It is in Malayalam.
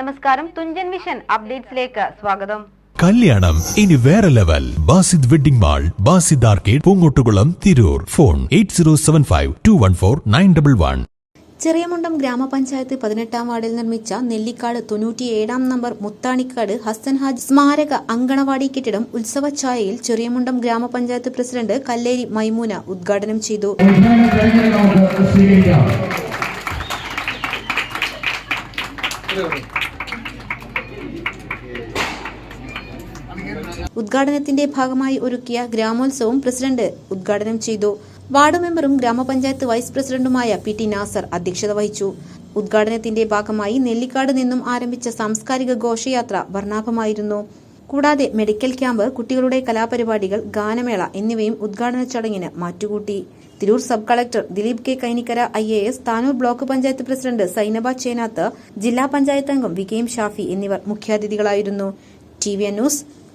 നമസ്കാരം. തുഞ്ചൻ വിഷൻ അപ്ഡേറ്റ്സിലേക്ക് സ്വാഗതം. കല്യാണം. ഇനി വേറെ level. Basid wedding mall Basid arcade Poongottukulam Tirur. Phone eight zero seven five two one four nine double one. Cheriyamundam ഗ്രാമപഞ്ചായത്ത് പതിനെട്ടാം വാർഡിൽ നിർമ്മിച്ച നെല്ലിക്കാട് തൊണ്ണൂറ്റിയേഴാം നമ്പർ മുത്താണിക്കാട് ഹസൻ ഹാജ് സ്മാരക അങ്കണവാടി കെട്ടിടം ഉത്സവഛായയിൽ ചെറിയമുണ്ടം ഗ്രാമപഞ്ചായത്ത് പ്രസിഡന്റ് കല്ലേരി മൈമൂന ഉദ്ഘാടനം ചെയ്തു. Thank കഴിഞ്ഞ് ഉദ്ഘാടനത്തിന്റെ ഭാഗമായി ഒരുക്കിയ ഗ്രാമോത്സവം പ്രസിഡന്റ് ഉദ്ഘാടനം ചെയ്തു. വാർഡ് മെമ്പറും ഗ്രാമപഞ്ചായത്ത് വൈസ് പ്രസിഡന്റുമായ പി ടി നാസർ അധ്യക്ഷത വഹിച്ചു. ഉദ്ഘാടനത്തിന്റെ ഭാഗമായി നെല്ലിക്കാട് നിന്നും ആരംഭിച്ച സാംസ്കാരിക ഘോഷയാത്ര വർണാഭമായിരുന്നു. കൂടാതെ മെഡിക്കൽ ക്യാമ്പ് കുട്ടികളുടെ കലാപരിപാടികൾ ഗാനമേള എന്നിവയും ഉദ്ഘാടന ചടങ്ങിന് മാറ്റുകൂട്ടി. Tirur sub collector Dileep K Kainikkara I A S Tanur block panchayat president Zainaba Chenath ജില്ലാ പഞ്ചായത്ത് അംഗം വി ഷാഫി എന്നിവർ മുഖ്യാതിഥികളായിരുന്നു. T V news